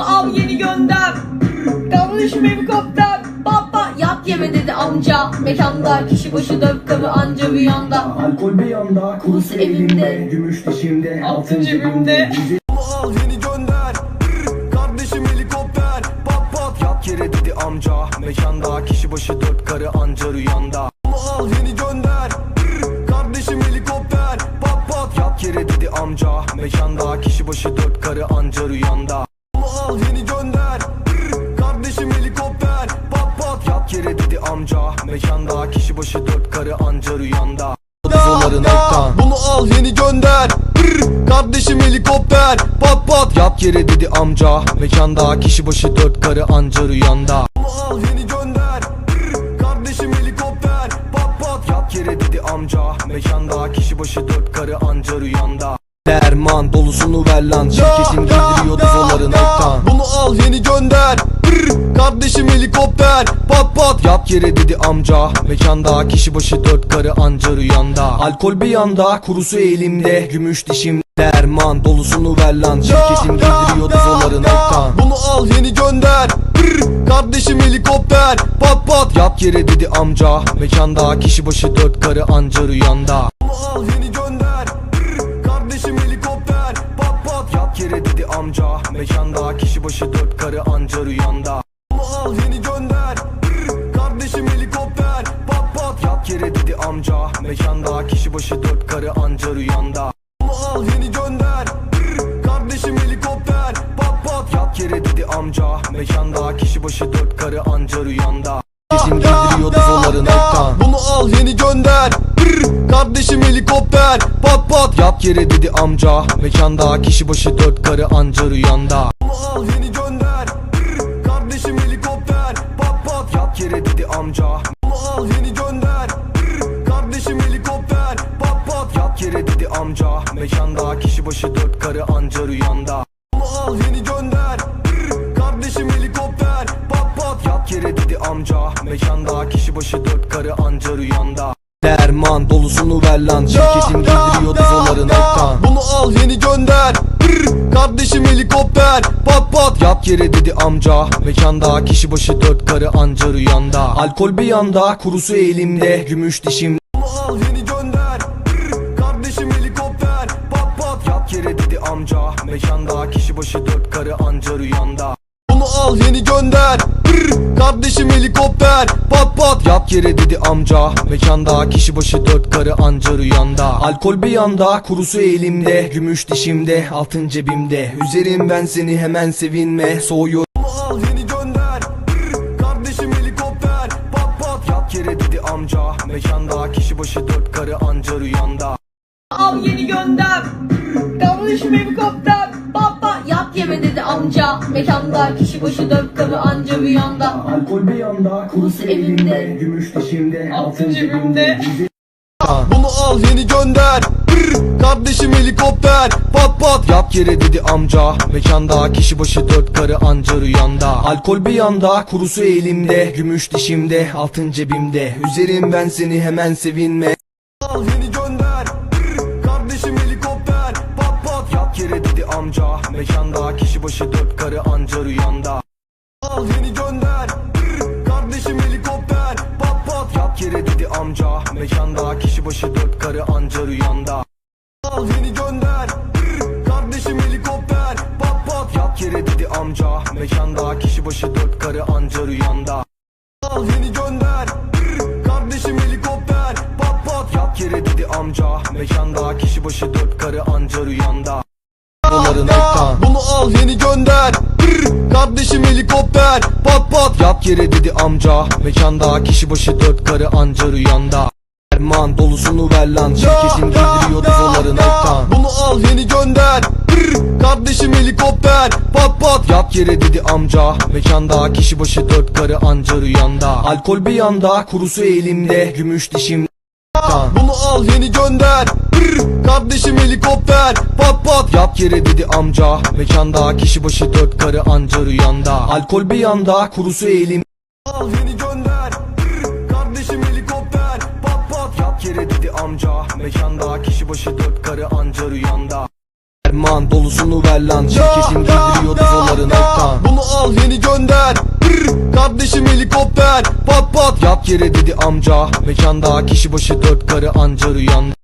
Bunu al yeni gönder. Davranışım helikopter Baba yat yeme dedi amca. Mekanda kişi başı dört kabı anca rüyanda Alkol bir yanda, kurusu elimde Gümüş dişimde, altın cebimde. Bunu al yeni gönder. Kardeşim helikopter. Pat pat. Yat yere dedi amca. Mekanda kişi başı dört karı anca rüyanda. Bunu al yeni gönder. Kardeşim helikopter. Pat pat. Yat yere dedi amca. Mekanda kişi başı dört karı anca rüyanda al yeni gönder. Brr, Kardeşim helikopter. Pat pat. Yat yere dedi amca. Mekanda kişi başı dört karı anca rüyanda. Doların ekran. Bunu al yeni gönder. Brr, Kardeşim helikopter. Pat pat. Yat yere dedi amca. Mekanda kişi başı dört karı anca rüyanda. Bunu al yeni gönder. Brr, Kardeşim helikopter. Pat pat. Yat yere dedi amca. Mekanda kişi başı dört karı anca rüyanda. Derman dolusunu ver lan. Şirketin giydiriyor Kardeşim helikopter Pat pat. Yat yere dedi amca. Mekanda kişi başı dört karı anca rüyanda. Alkol bir yanda kurusu elimde. Gümüş dişim derman dolusunu ver lan. Şirketin giydiriyor doların ekran. Bunu al yeni gönder. Brr, Kardeşim helikopter Pat pat. Yat yere dedi amca. Mekanda kişi başı dört karı anca rüyanda. Bunu al yeni gönder. Brr, Kardeşim helikopter Pat pat. Yat yere dedi amca. Mekanda kişi başı dört karı anca rüyanda yere dedi amca. Mekanda kişi başı dört karı anca rüyanda. Bunu al yeni gönder. Brr, Kardeşim helikopter. Pat pat. Yat yere dedi amca. Mekanda kişi başı dört karı anca rüyanda. Kesin giydiriyor doların ekran Bunu al yeni gönder. Brr, Kardeşim helikopter. Pat pat. Yat yere dedi amca. Mekanda kişi başı dört karı anca rüyanda. Bunu al yeni gönder. Brr, Kardeşim helikopter. Pat pat. Yat yere dedi amca amca. Mekanda kişi başı dört karı anca rüyanda. Bunu al yeni gönder. Brr, Kardeşim helikopter. Pat pat. Yat yere dedi amca. Mekanda kişi başı dört karı anca rüyanda. Derman dolusunu ver lan. Şirketin giydiriyor doların ekran Bunu al yeni gönder. Brr, Kardeşim helikopter. Pat pat. Yat yere dedi amca. Mekanda kişi başı dört karı anca rüyanda. Alkol bir yanda kurusu elimde. Gümüş dişim. Bunu al yeni amca. Mekanda kişi başı dört karı anca rüyanda. Bunu al yeni gönder. Brr, Kardeşim helikopter. Pat pat. Yat yere dedi amca. Mekanda kişi başı dört karı anca rüyanda. Alkol bir yanda kurusu elimde. Gümüş dişimde altın cebimde. Üzerim ben seni hemen sevinme. Soğuyor. Bunu al yeni gönder. Brr, Kardeşim helikopter. Pat pat. Yat yere dedi amca. Mekanda kişi başı dört karı anca rüyanda. Al yeni gönder Davranışım helikopter. Baba yat yeme dedi amca. Mekanda kişi başı dört kabı anca rüyanda Alkol bir yanda, kurusu elimde Gümüş dişimde, altın cebimde Bunu al yeni gönder. Kardeşim helikopter. Pat pat. Yat yere dedi amca. Mekanda kişi başı dört karı anca rüyanda. Alkol bir yanda kurusu elimde. Gümüş dişimde altın cebimde. Üzerim ben seni hemen sevinme amca. Mekanda kişi başı dört karı anca rüyanda. Al yeni gönder. Brr, Kardeşim helikopter. Pat pat. Yat yere dedi amca. Mekanda kişi başı dört karı anca rüyanda. Al yeni gönder. Brr, Kardeşim helikopter. Pat pat. Yat yere dedi amca. Mekanda kişi başı dört karı anca rüyanda. Al yeni gönder. Brr, Kardeşim helikopter. Pat pat. Yat yere dedi amca. Mekanda kişi başı dört karı anca rüyanda Doların ekran Bunu al yeni gönder. Brr, Kardeşim helikopter. Pat pat. Yat yere dedi amca. Mekanda kişi başı dört karı anca rüyanda. Derman dolusunu ver lan. Şirketin giydiriyor doların ekran Bunu al yeni gönder. Brr, Kardeşim helikopter. Pat pat. Yat yere dedi amca. Mekanda kişi başı dört karı anca rüyanda. Alkol bir yanda kurusu elimde. Gümüş dişim bunu al yeni gönder. Brr, Kardeşim helikopter. Pat pat. Yat yere dedi amca. Mekanda kişi başı dört karı anca rüyanda. Alkol bir yanda kurusu elim Al yeni gönder. Brr, Kardeşim helikopter. Pat pat. Yat yere dedi amca. Mekanda kişi başı dört karı anca rüyanda. Derman dolusunu ver lan. Şirketin giydiriyor doların ekran. Kardeşim helikopter. Pat pat. Yat yere dedi amca. Mekanda kişi başı dört karı anca rüyanda